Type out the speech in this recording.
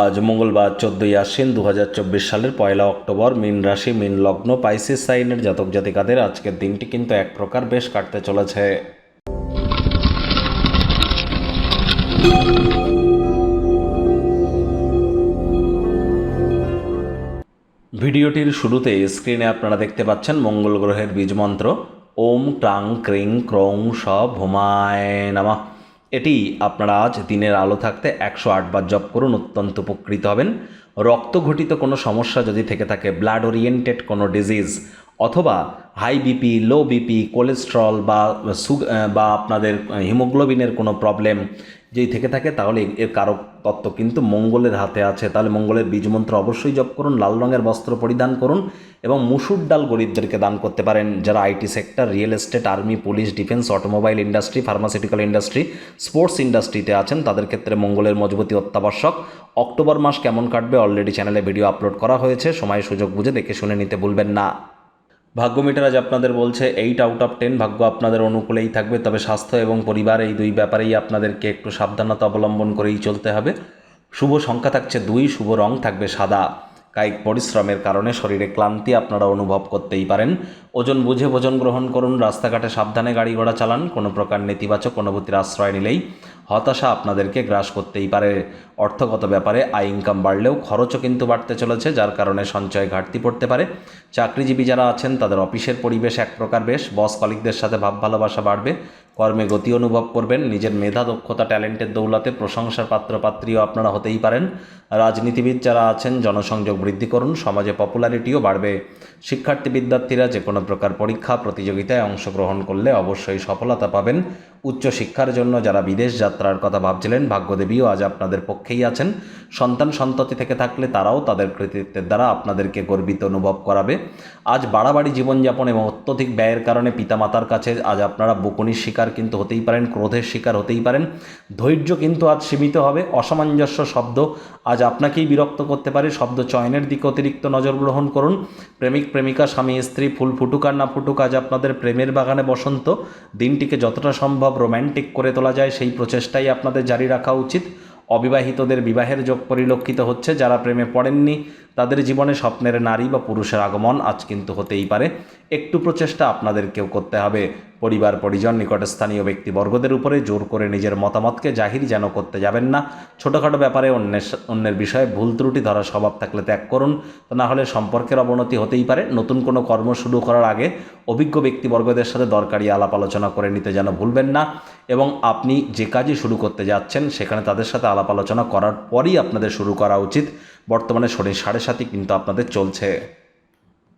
আজ মঙ্গলবার চোদ্দই আশ্বিন দু হাজার চব্বিশ সালের পয়লা অক্টোবর মিন রাশি, মিন লগ্ন, পাইসিস সাইনের জাতক জাতিকাদের আজকের দিনটি কিন্তু এক প্রকার বেশ কাটতে চলেছে। ভিডিওটির শুরুতে স্ক্রিনে আপনারা দেখতে পাচ্ছেন মঙ্গল গ্রহের বীজ মন্ত্র, ওম টাং ক্রিং ক্রৌং স ভোমায় নামা। এটি আপনারা আজ দিনের আলো থাকতে একশো আটবার জপ করুন, অত্যন্ত উপকৃত হবেন। রক্তঘটিত কোনো সমস্যা যদি থেকে থাকে ব্লাড ওরিয়েন্টেড কোনো ডিজিজ অথবা high BP low BP cholesterol বা বা আপনাদের হিমোগ্লোবিনের কোনো প্রবলেম যদি থেকে থাকে তাহলে এর কারক তত্ত্ব কিন্তু মঙ্গলের হাতে আছে। তাহলে মঙ্গলের বীজমন্ত্র অবশ্যই জপ করুন, লাল রঙের বস্ত্র পরিধান করুন এবং মুসুর ডাল গরিবদেরকে দান করতে পারেন। যারা IT sector real estate army police defence automobile industry pharmaceutical industry sports ইন্ডাস্ট্রিতে আছেন, তাদের ক্ষেত্রে মঙ্গলের মজবুতি অত্যাবশ্যক। অক্টোবর মাস কেমন কাটবে? অলরেডি চ্যানেলে ভিডিও আপলোড করা হয়েছে। সময় সুযোগ বুঝে দেখে শুনে নিতে ভুলবেন না। ভাগ্য মিটার আজ আপনাদের বলছে এইট আউট অফ টেন ভাগ্য আপনাদের অনুকূলেই থাকবে, তবে স্বাস্থ্য এবং পরিবার এই দুই ব্যাপারেই আপনাদেরকে একটু সাবধানতা অবলম্বন করেই চলতে হবে। শুভ সংখ্যা থাকছে দুই, শুভ রং থাকবে সাদা। কায়িক পরিশ্রমের কারণে শরীরে ক্লান্তি আপনারা অনুভব করতেই পারেন। ওজন বুঝে ভোজন গ্রহণ করুন, রাস্তাঘাটে সাবধানে গাড়ি ঘোড়া চালান, কোনো প্রকার নেতিবাচক অনুভূতির আশ্রয় নিলেই। হতাশা আপনাদেরকে গ্রাস করতেই পারে। অর্থগত ব্যাপারে আয় ইনকাম বাড়লেও খরচও কিন্তু বাড়তে চলেছে, যার কারণে সঞ্চয় ঘাটতি পড়তে পারে। চাকরিজীবী যারা আছেন, তাদের অফিসের পরিবেশ এক প্রকার বেশ বস কলিকদের সাথে ভাব ভালোবাসা বাড়বে, কর্মে গতি অনুভব করবেন, নিজের মেধা, দক্ষতা, ট্যালেন্টের দৌলতে প্রশংসার পাত্রপাত্রীও আপনারা হতেই পারেন। রাজনীতিবিদ যারা আছেন, জনসংযোগ বৃদ্ধি করুন, সমাজে পপুলারিটিও বাড়বে। শিক্ষার্থী বিদ্যার্থীরা যে কোনো প্রকার পরীক্ষা, প্রতিযোগিতায় অংশগ্রহণ করলে অবশ্যই সফলতা পাবেন। উচ্চশিক্ষার জন্য যারা বিদেশ যাত্রার কথা ভাবছিলেন ভাগ্যদেবীও আজ আপনাদের পক্ষেই আছেন। সন্তান সন্ততি থেকে থাকলে তারাও তাদের কৃতিত্বের দ্বারা আপনাদেরকে গর্বিত অনুভব করাবে। আজ বাড়াবাড়ি জীবনযাপন এবং অত্যধিক ব্যয়ের কারণে পিতামাতার কাছে আজ আপনারা বকুনির শিকার কিন্তু হতেই পারেন, ক্রোধের শিকার হতেই পারেন। ধৈর্য কিন্তু আজ সীমিত হবে, অসামঞ্জস্য শব্দ আজ আপনাকেই বিরক্ত করতে পারে। শব্দ চয়নের দিকে অতিরিক্ত নজর গ্রহণ করুন। প্রেমিক, প্রেমিকা, স্বামী, স্ত্রী, ফুল ফুটুক আর না ফুটুক, আজ আপনাদের প্রেমের বাগানে বসন্ত। দিনটিকে যতটা সম্ভব রোম্যান্টিক করে তোলা যায়, সেই প্রচেষ্টাই আপনাদের জারি রাখা উচিত। অবিবাহিতদের বিবাহের যোগ পরিলক্ষিত হচ্ছে, যারা প্রেমে পড়েননি, তাদের জীবনে স্বপ্নের নারী বা পুরুষের আগমন আজ কিন্তু হতেই পারে। একটু প্রচেষ্টা আপনাদেরকেও করতে হবে। পরিবার, পরিজন নিকটস্থানীয় ব্যক্তিবর্গদের উপরে জোর করে নিজের মতামতকে জাহির যেন করতে যাবেন না। ছোটোখাটো ব্যাপারে অন্যের অন্যের বিষয়ে ভুল ত্রুটি ধরার স্বভাব থাকলে ত্যাগ করুন। তা না হলে সম্পর্কের অবনতি হতেই পারে। নতুন কোনো কর্ম শুরু করার আগে অভিজ্ঞ ব্যক্তিবর্গদের সাথে দরকারি আলাপ আলোচনা করে নিতে যেন ভুলবেন না এবং আপনি যে কাজই শুরু করতে যাচ্ছেন, সেখানে তাদের সাথে আলাপ আলোচনা করার পরই আপনাদের শুরু করা উচিত। বর্তমানে শরীর সাড়ে সাতই কিন্তু আপনাদের চলছে।